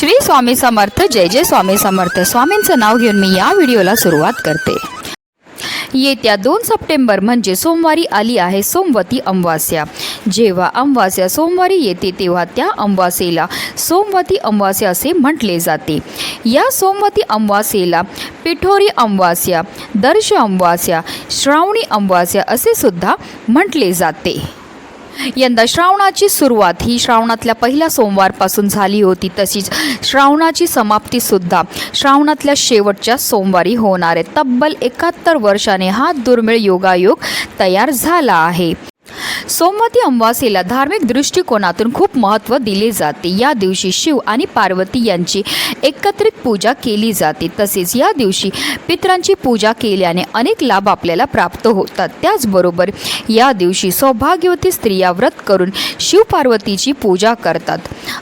श्री स्वामी समर्थ जय जय स्वामी समर्थ. स्वामींचं नाव घेऊन मी या व्हिडिओला सुरुवात करते. येत्या दोन सप्टेंबर म्हणजे सोमवारी आली आहे सोमवती अमावास्या. जेव्हा अमावास्या सोमवारी येते तेव्हा त्या अमावास्येला सोमवती अमावास्या असे म्हटले जाते. या सोमवती अमावास्येला पिठोरी अमावास्या दर्श अमावास्या श्रावणी अमावास्या असे सुद्धा म्हटले जाते. यंदा श्रावणाची सुरुवात ही श्रावणातल्या पहिल्या सोमवारपासून झाली होती. तशीच श्रावणाची समाप्तीसुद्धा श्रावणातल्या शेवटच्या सोमवारी होणार आहे. तब्बल एकाहत्तर वर्षाने हा दुर्मिळ योगायोग तयार झाला आहे. सोमवती अमावास्येला धार्मिक दृष्टिकोनातून खूप महत्त्व दिले जाते. या दिवशी शिव आणि पार्वती यांची एकत्रित पूजा केली जाते. तसेच या दिवशी पित्रांची पूजा केल्याने अनेक लाभ आपल्याला प्राप्त होतात. त्याचबरोबर या दिवशी सौभाग्यवती स्त्रिया व्रत करून शिव पार्वतीची पूजा करतात.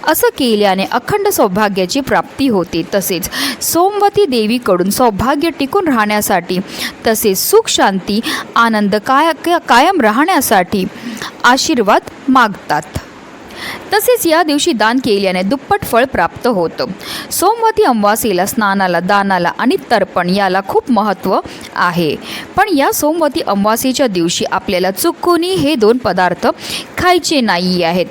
असं केल्याने अखंड सौभाग्याची प्राप्ती होते. तसेच सोमवती देवीकडून सौभाग्य टिकून राहण्यासाठी तसेच सुख शांती आनंद काय कायम राहण्यासाठी आशीर्वाद मागतात. तसेच या दिवशी दान केल्याने दुप्पट फळ प्राप्त होतं. सोमवती अमावासेला स्नानाला दानाला आणि तर्पण याला खूप महत्त्व आहे. पण या सोमवती अमावासेच्या दिवशी आपल्याला चुकूनही हे दोन पदार्थ खायचे नाही आहेत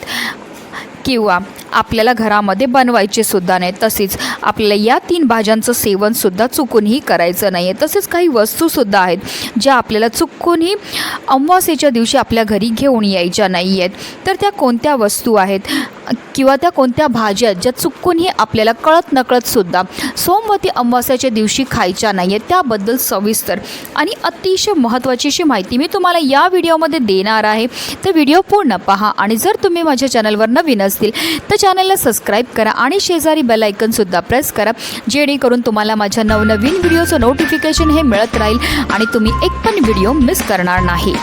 किंवा आपल्याला घरामध्ये बनवायचे सुद्धा नाही. तसेच आपल्याला या तीन भाज्यांचं सेवनसुद्धा चुकूनही करायचं नाही आहे तसेच काही वस्तूसुद्धा आहेत ज्या आपल्याला चुकूनही अमावास्येच्या दिवशी आपल्या घरी घेऊन यायच्या नाही आहेत तर त्या कोणत्या वस्तू आहेत? किंवा त्या कोणत्या भाज्या ज्या चुकूनही आपल्याला कळत नकळतसुद्धा सोमवती अमावास्याच्या दिवशी खायच्या नाही आहेत त्याबद्दल सविस्तर आणि अतिशय महत्त्वाची अशी माहिती मी तुम्हाला या व्हिडिओमध्ये देणार आहे. तर व्हिडिओ पूर्ण पहा आणि जर तुम्ही माझ्या चॅनलवर नवीन असतील तर चॅनलला सबस्क्राईब करा आणि शेजारी बेल आयकनसुद्धा प्रेस करा जेणेकरून तुम्हाला माझ्या नवनवीन व्हिडिओचं नोटिफिकेशन हे मिळत राहील आणि तुम्ही एक पण व्हिडिओ मिस करणार नाही.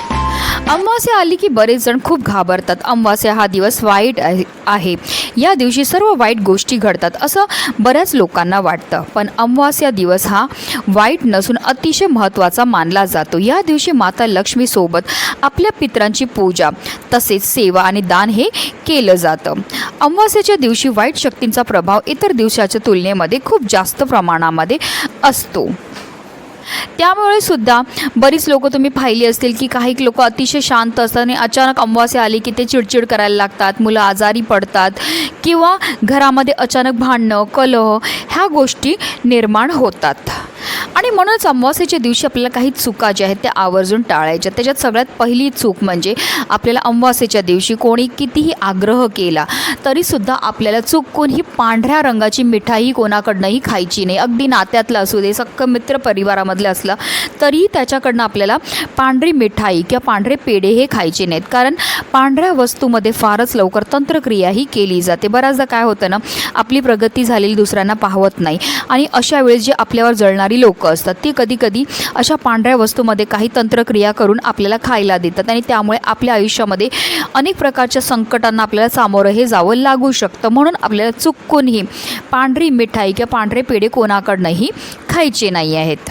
अमावस्या आली की बरेच जण खूप घाबरतात. अमावस्या हा दिवस वाईट आहे- आहे. या दिवशी सर्व वाईट गोष्टी घडतात असं बऱ्याच लोकांना वाटतं. पण अमावस्या दिवस हा वाईट नसून अतिशय महत्त्वाचा मानला जातो. या दिवशी माता लक्ष्मीसोबत आपल्या पित्रांची पूजा तसेच सेवा आणि दान हे केलं जातं. अमावस्याच्या दिवशी वाईट शक्तींचा प्रभाव इतर दिवसाच्या तुलनेमध्ये खूप जास्त प्रमाणामध्ये असतो. त्यामुळे सुद्धा बरीच लोक तुम्ही पाहिली असतील की काही लोक अतिशय शांत असतात आणि अचानक अमावास्या आली की ते चिडचिड करायला लागतात मुलं आजारी पडतात किंवा घरामध्ये अचानक भांडणं कलह ह्या गोष्टी निर्माण होतात. आणि म्हणूनच अमावास्येच्या दिवशी आपल्याला काही चुका ज्या आहेत त्या आवर्जून टाळायच्या. त्याच्यात सगळ्यात पहिली चूक म्हणजे आपल्याला अमावास्येच्या दिवशी कोणी कितीही आग्रह केला तरीसुद्धा आपल्याला चुकून ही पांढऱ्या रंगाची मिठाई कोणाकडनंही खायची नाही. अगदी नात्यातलं असू दे सक्क मित्र परिवारामधलं असलं तरीही त्याच्याकडनं आपल्याला पांढरी मिठाई किंवा पांढरे पेढे हे खायचे नाहीत. कारण पांढऱ्या वस्तूमध्ये फारच लवकर तंत्रक्रिया ही केली जाते. बऱ्याचदा काय होतं ना आपली प्रगती झालेली दुसऱ्यांना पाहवत नाही. आणि अशा वेळेस जे आपल्यावर जळणारी लोकं असतात ती कधी कधी अशा पांढऱ्या वस्तूमध्ये काही तंत्रक्रिया करून आपल्याला खायला देतात. आणि त्यामुळे आपल्या आयुष्यामध्ये अनेक प्रकारच्या संकटांना आपल्याला सामोरं हे जावं लागू शकतं. म्हणून आपल्याला चुकूनही पांढरी मिठाई किंवा पांढरे पेढे कोणाकडनंही खायचे नाही आहेत.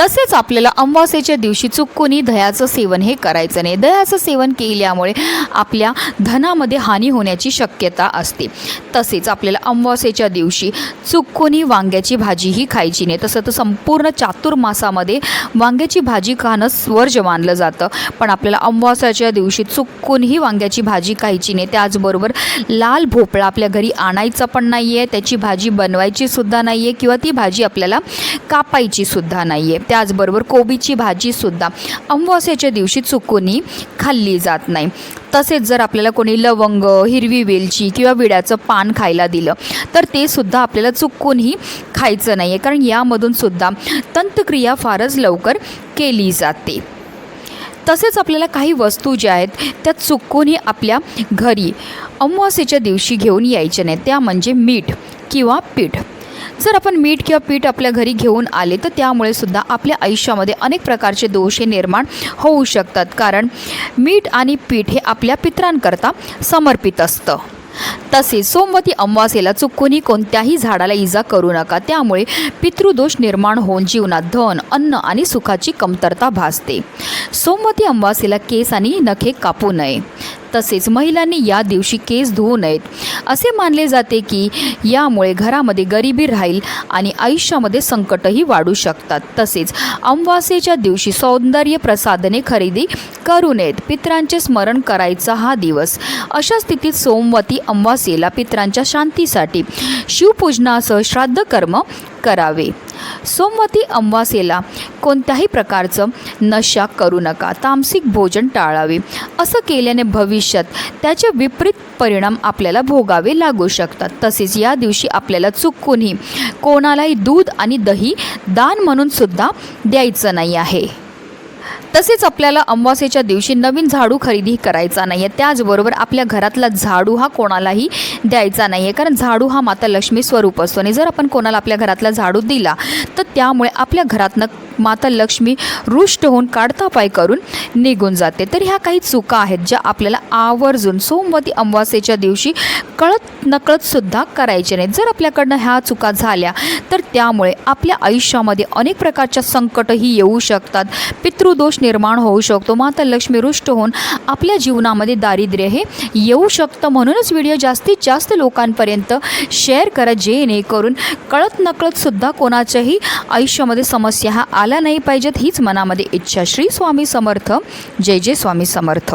तसेच आपल्याला अमावास्येच्या दिवशी चुकूनही दह्याचं सेवन हे करायचं नाही. दह्याचं सेवन केल्यामुळे आपल्या धनामध्ये हानी होण्याची शक्यता असते. तसेच आपल्याला अमावास्येच्या दिवशी चुकूनही वांग्याची भाजीही खायची नाही. तसं तर संपूर्ण चातुर्मासामध्ये वांग्याची भाजी खाणं स्वर्ज मानलं जातं. पण आपल्याला अमावास्याच्या दिवशी चुकूनही वांग्याची भाजी खायची नाही. त्याचबरोबर लाल भोपळा आपल्या घरी आणायचा पण नाही आहे त्याची भाजी बनवायची सुद्धा नाही आहे किंवा ती भाजी आपल्याला कापायची सुद्धा नाही आहे त्याचबरोबर कोबीची भाजीसुद्धा अमावस्याच्या दिवशी चुकूनही खाल्ली जात नाही. तसेच जर आपल्याला कोणी लवंग हिरवी वेलची किंवा विड्याचं पान खायला दिलं तर ते सुद्धा आपल्याला चुकूनही खायचं नाही आहे कारण यामधून सुद्धा तंतक्रिया फारच लवकर केली जाते. तसेच आपल्याला काही वस्तू ज्या आहेत त्या चुकूनही आपल्या घरी अमावास्येच्या दिवशी घेऊन यायच्या नाहीत. त्या म्हणजे मीठ किंवा पीठ. जर आपण मीठ किंवा पीठ आपल्या घरी घेऊन आले तर त्यामुळे सुद्धा आपल्या आयुष्यामध्ये अनेक प्रकारचे दोष हे निर्माण होऊ शकतात. कारण मीठ आणि पीठ हे आपल्या पित्रांकरता समर्पित असतं. तसेच सोमवती अमावास्येला चुकूनही कोणत्याही झाडाला इजा करू नका. त्यामुळे पितृदोष निर्माण होऊन जीवनात धन अन्न आणि सुखाची कमतरता भासते. सोमवती अमावास्येला केस आणि नखे कापू नये. तसेच महिलांनी या दिवशी केस धुवू नयेत. असे मानले जाते की यामुळे घरामध्ये गरिबी राहील आणि आयुष्यामध्ये संकटही वाढू शकतात. तसेच अमावास्येच्या दिवशी सौंदर्य प्रसाधने खरेदी करू नयेत. पित्रांचे स्मरण करायचा हा दिवस. अशा स्थितीत सोमवती अमावास्येला पित्रांच्या शांतीसाठी शिवपूजनासह श्राद्ध कर्म करावे. सोमवती अमावास्येला कोणत्याही प्रकारचं नशा करू नका. तामसिक भोजन टाळावे. असं केल्याने भविष्यात त्याचे विपरीत परिणाम आपल्याला भोगावे लागू शकतात. तसेच या दिवशी आपल्याला चुकूनही कोणालाही दूध आणि दही दान म्हणून सुद्धा द्यायचं नाही आहे. तसेच आपल्याला अमावास्येच्या दिवशी नवीन झाडू खरेदी करायचा नाही आहे त्याचबरोबर आपल्या घरातला झाडू हा कोणालाही द्यायचा नाही आहे कारण झाडू हा माता लक्ष्मी स्वरूप असतो. आणि जर आपण कोणाला आपल्या घरातला झाडू दिला तर त्यामुळे आपल्या घरातनं माता लक्ष्मी रुष्ट होऊन काढतापाय करून निघून जाते. तर ह्या काही चुका आहेत ज्या आपल्याला आवर्जून सोमवती अमावास्येच्या दिवशी कळत नकळतसुद्धा करायचे नाहीत. जर आपल्याकडनं ह्या चुका झाल्या तर त्यामुळे आपल्या आयुष्यामध्ये अनेक प्रकारच्या संकटही येऊ शकतात. पितृदोष निर्माण होऊ शकतो. माता लक्ष्मी रुष्ट होऊन आपल्या जीवनामध्ये दारिद्र्य हे येऊ शकतं. म्हणूनच व्हिडिओ जास्तीत जास्त लोकांपर्यंत शेअर करा. जेणेकरून कळत नकळतसुद्धा कोणाच्याही आयुष्यामध्ये समस्या हा आल्या नाही पाहिजेत. हीच मनामध्ये इच्छा. श्री स्वामी समर्थ. जय जय स्वामी समर्थ.